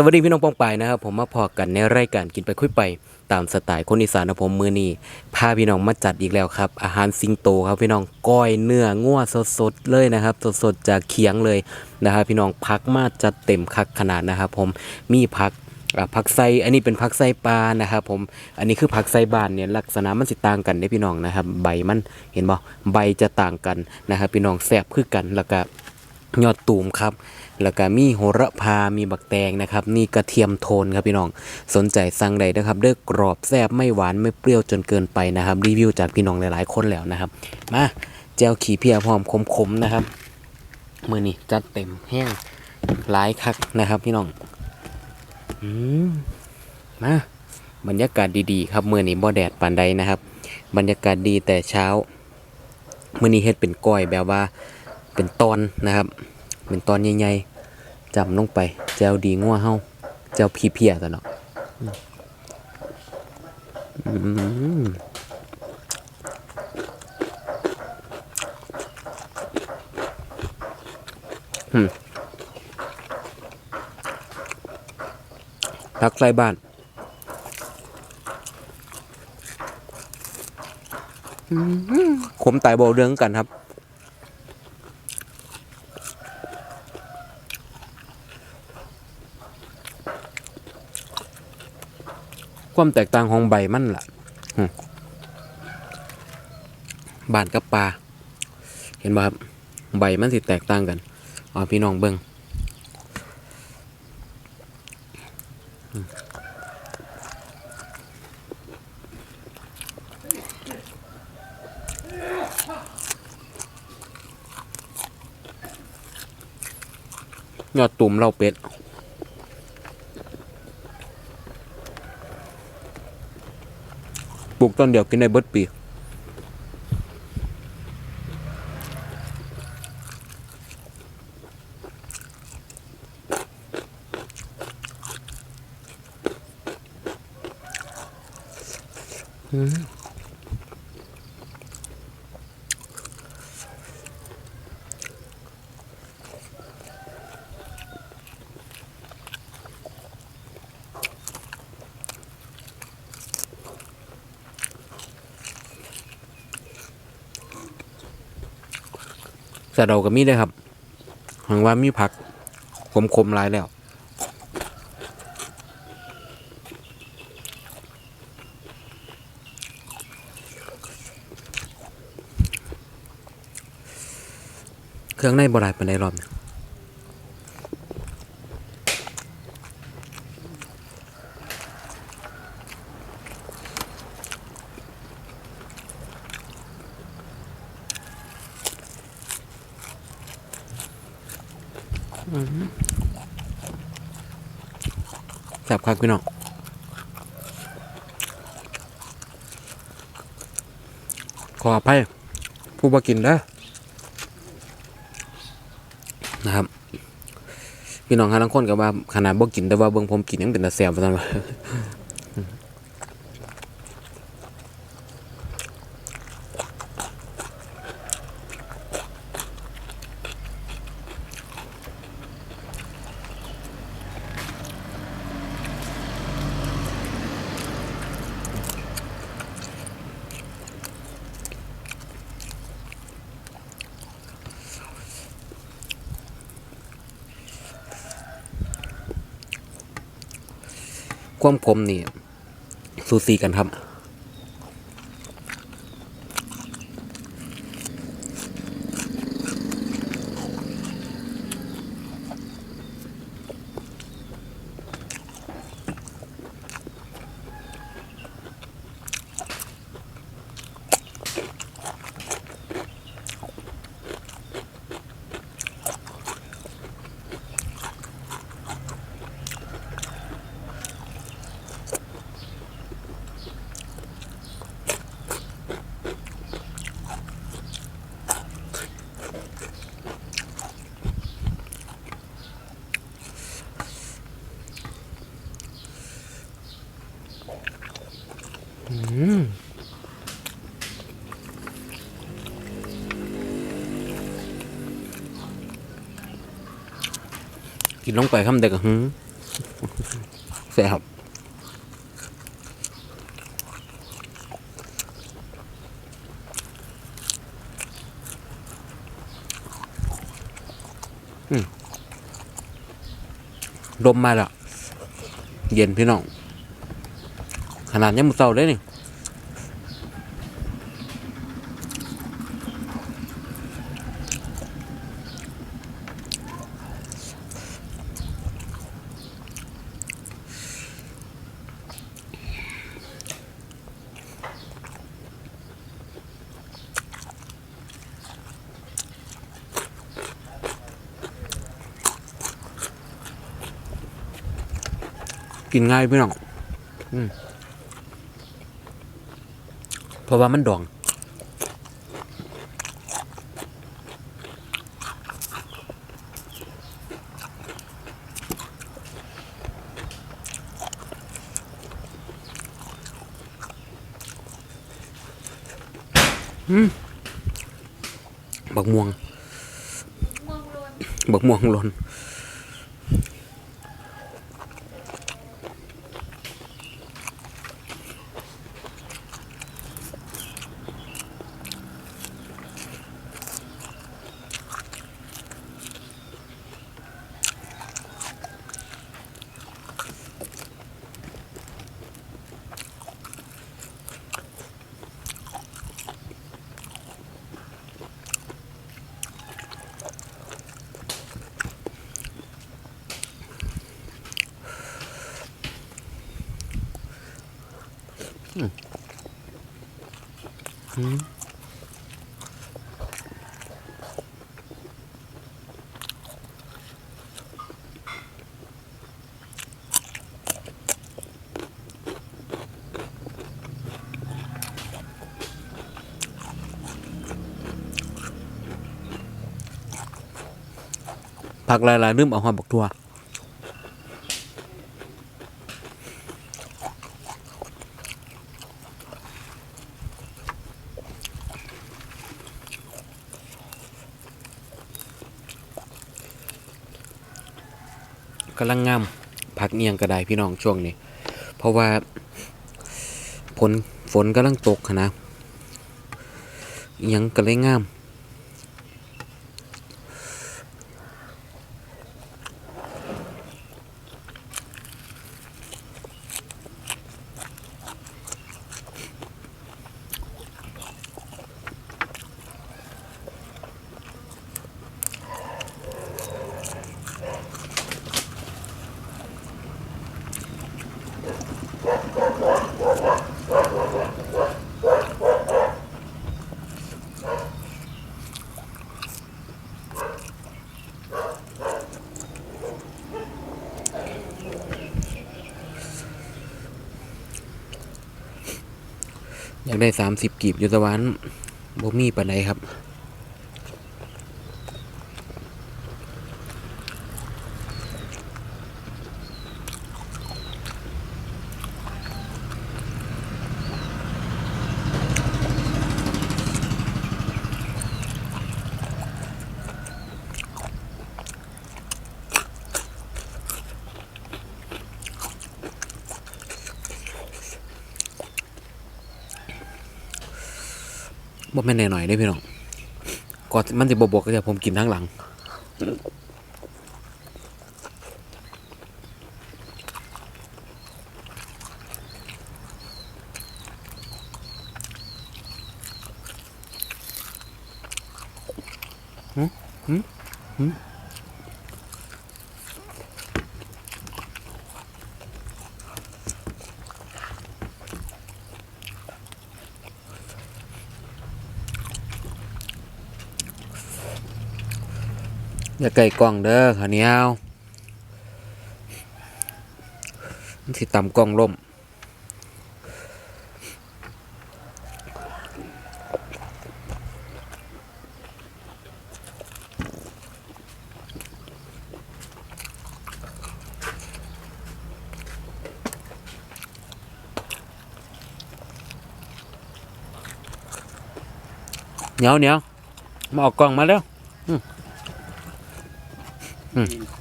สวัสดีพี่น้องปองปายนะครับผมมาพอกันในรายการกินไปคุยไป ตามสไตล์คนอีสานนะผมมือนี้พาพี่น้องมาจัดอีกแล้วครับ อาหารสิงโตครับพี่น้องก้อยเนื้องัวสดๆเลยนะครับ สดๆจากเคียงเลยนะครับพี่น้องพักมาจัดเต็มคักขนาดนะครับผมมีผักผักไส้อันนี้เป็นผักไส้ปลานะครับผมอันนี้คือผักไส้บานเนี่ยลักษณะมันสิต่างกันเด้พี่น้องนะครับ ใบมันเห็นบ่ใบจะต่างกันนะครับพี่น้องแซ่บคือกันแล้วก็ ยอดตูมครับ แล้วก็มีโหระพา มีบักแตงนะครับ นี่กระเทียมโทนครับพี่น้อง สนใจสั่งใดนะครับ เด้อกรอบแซ่บไม่หวานไม่เปรี้ยวจนเกินไปนะครับ รีวิวจากพี่น้องหลายๆคนแล้วนะครับ มาแจวขี่เพียพร้อมคมๆนะครับมือนี้จัดเต็มแห้งหลายคักนะครับพี่น้องอืมมาบรรยากาศดีๆ ครับมือนี้บ่แดดปานใดนะครับ บรรยากาศดีแต่เช้ามือนี้เฮ็ดเป็นก้อยแบบว่า เป็นตอนนะครับ เป็นตอนใหญ่ๆจำลงไปแจวดีงัวเฮาแจวพีเพียตัวเนาะพักใส่บ้านอืมขมตายโบเรื่องกันครับ ความแตกต่างของใบมันล่ะบานกับปลา เห็นบ่ครับ ใบมันสิแตกต่างกันเอพี่น้องเบิ่งยอดตุ่มเราเป็ด ปลูกต้นเดียวกินได้เบิดปี แต่เราก็มีได้ครับหวังว่ามีผักคมๆหลายแล้วเครื่องในบรายเป็นไดรอบนี่ย แซ่บครับพี่น้องขออภัยผู้มากินเด้อนะครับ พี่น้องฮะทั้งคนกับว่าขนาดบ่กินแต่ว่าเบิ่งผมกินยังเป็นตาแซ่บว่าซั่นว่า ความคมนี่สูสีกันครับ กินลงไปคำเด็กหืมแซ่บอืมลมมาแล้ว เย็นพี่น้อง ขนาดยังมือเศร้าเลยนี่ กินง่ายพี่น้องอืมเพราะว่ามันดองอืมบักม่วงม่วงล้วนบักม่วงหล่น ผักหลายๆลืมเอาหอมบักทั่ว กำลังงามผักเอียงกระไดพี่น้องช่วงนี้ เพราะว่าฝนฝนกำลังตกนะอิหยังก็เลยงาม ได้สามสิบกีบอยู่แตะวันบ่มีปานใดครับ บ่แม่นแน่หน่อยได้พี่น้องก่อนมันสิบ่บวกก็จะผมกินทั้งหลังหืมหืมหืม อย่าไก่กล้องเด้อข้าวเหนียวมันสิต่ำกล้องล่มเหนียวเหนียวมาออกกล้องมาแล้ว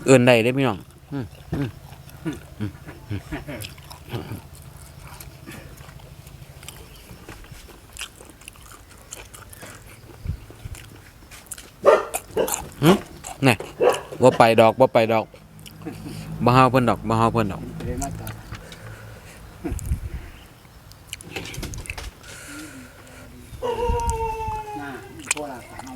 เอื่นได้เลยพี่น้องนี่ว่าไปดอกว่าไปดอกบ่ฮาเพิ่นดอกบ่ฮาเพิ่นดอก เลยมาจากหน้าพวกเราของเรา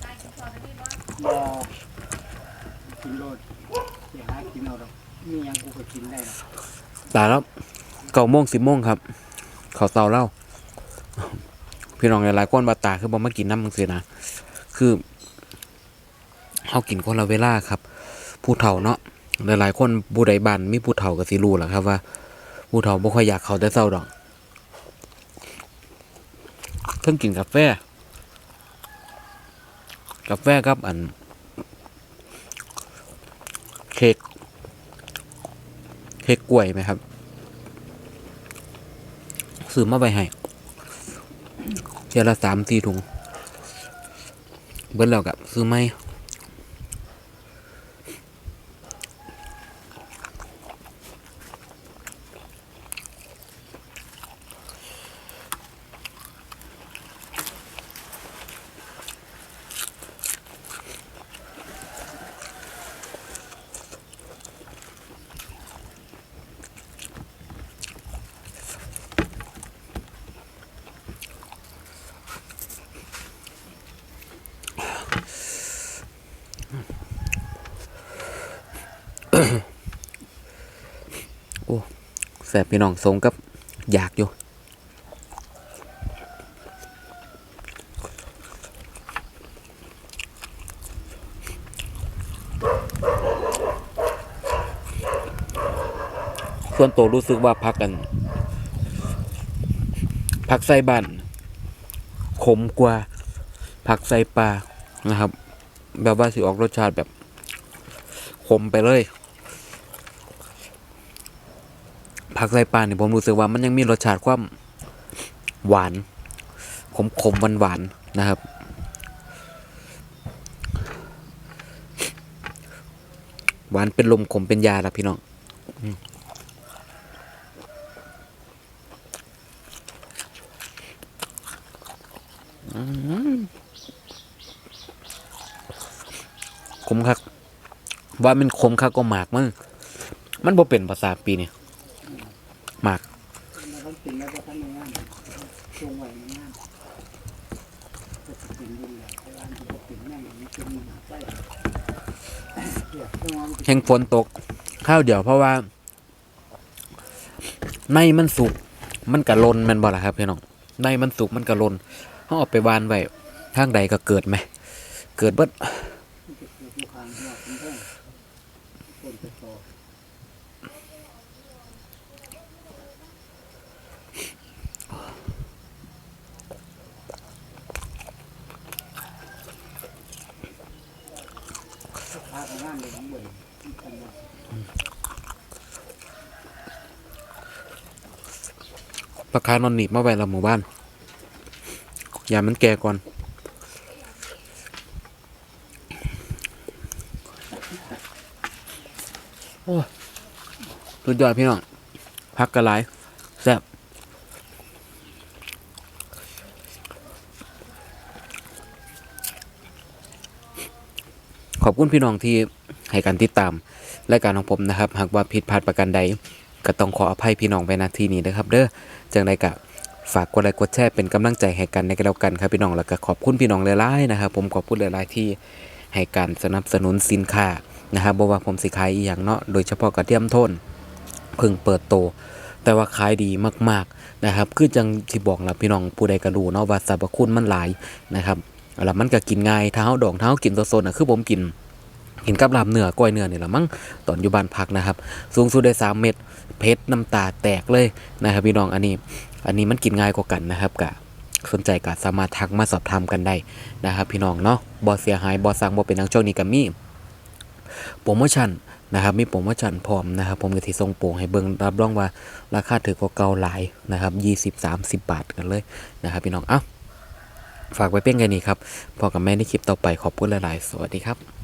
ได้กินตอนนี้ว่า บอกินโลดเดี๋ยวหากินเอาดอกมีหยังกูก็กินได้หรอก ตายแล้วเก้าโมงสิบโมงครับ เขาเตาเล่าพี่น้องหลายๆคนบาตาคือบ่มากินน้ำมังสินะคือเขากินคนละเวลาครับ ผู้เฒ่าเนาะหลายๆคนผู้ใดบ้านมีผู้เฒ่าก็สิรู้แหละครับว่า ผู้เฒ่าบ่ค่อยอยากเขาแต่เศร้าดอกเพิ่งกินกาแฟกาแฟครับอัน เค้ก ค้กกล้วยไหมครับซื้อมาไปให้เจละสามสี่ถุง เบิ้ลแล้วกับซื้อไม่ โอ้แสบพี่น้องทรงกับอยากอยู่ส่วนตัวรู้สึกว่าพักกันผักใส่บันขมกว่าผักใส่ปลานะครับ แบบว่าสิออกรสชาติแบบขมไปเลย ผักใส่ปลาเนี่ยผมรู้สึกว่ามันยังมีรสชาติความหวานขมขมหวานหวานๆนะครับ หวานเป็นลมขมเป็นยาละพี่น้องอืมขมคัก ว่ามันขมคักก็หมากมั้งมันบ่เป็นภาษาปีเนี่ย มากแห่งฝนตกข้าวเดี๋ยวเพราะว่าในมันสุกมันกระลนมันบ่ล่ะครับพี่น้องในมันสุกมันกระลนเขาออกไปวานไว้ทางใดก็เกิดไหม เกิดเบิด ลูกค้างที่ว่าคุณเพิ่งคนไปต่อพาไปงานเลยของเบิ่งกันว่า ปลาคานอนหนีบมาไว้ละหมู่บ้านอย่ามันแก่ก่อนโอ้สุดยอดพี่น้องพักกระไรแซ่บขอบคุณพี่น้องที่ให้การติดตามรายการของผมนะครับ หากว่าผิดพลาดประการใด ก็ต้องขออภัยพี่น้องไปณที่นี้นะครับ เด้อจังใดก็ฝากกดไลค์กดแชร์เป็นกำลังใจให้กันในกันแล้วกันครับพี่น้องแล้วก็ขอบคุณพี่น้องหลายๆนะครับ ผมขอบคุณหลายๆที่ให้การสนับสนุนสินค้านะครับบ่ว่าผมสิขายอีหยังเนาะโดยเฉพาะกระเทียมโทนเพิ่งเปิดโต แต่ว่าขายดีมากๆนะครับ คือจังที่บอกละพี่น้องผู้ใดก็รู้เนาะว่าสรรพคุณมันหลายนะครับแล้วมันก็กินง่ายเท้าดองเท้ากินสดๆน่ะคือผมกิน กินกับลาบเนื้อก้อยเนื้อนี่แหละมั้งตอนอยู่บ้านพักนะครับ สูงสุดได้สามเม็ดเพชรน้ำตาแตกเลยนะครับพี่น้องอันนี้ อันนี้มันกินง่ายกว่ากันนะครับกะสนใจก็สามารถทักมาสอบถามกันได้นะครับ พี่น้องเนาะบอเสียหายบอสั่งบอเป็นทางช่วงนี้ก็มีโปรโมชั่นนะครับมีโปรโมชั่นพร้อมนะครับ ผมก็สิส่งโปรให้เบิ่งรับรองว่าราคาถือกว่าเก่าหลายนะครับ20 30 บาทกันเลยนะครับพี่น้องเอ้าฝากไว้เพียงนี้ครับพอกับแม่ในคลิปต่อไปขอบคุณหลาย ๆ สวัสดีครับ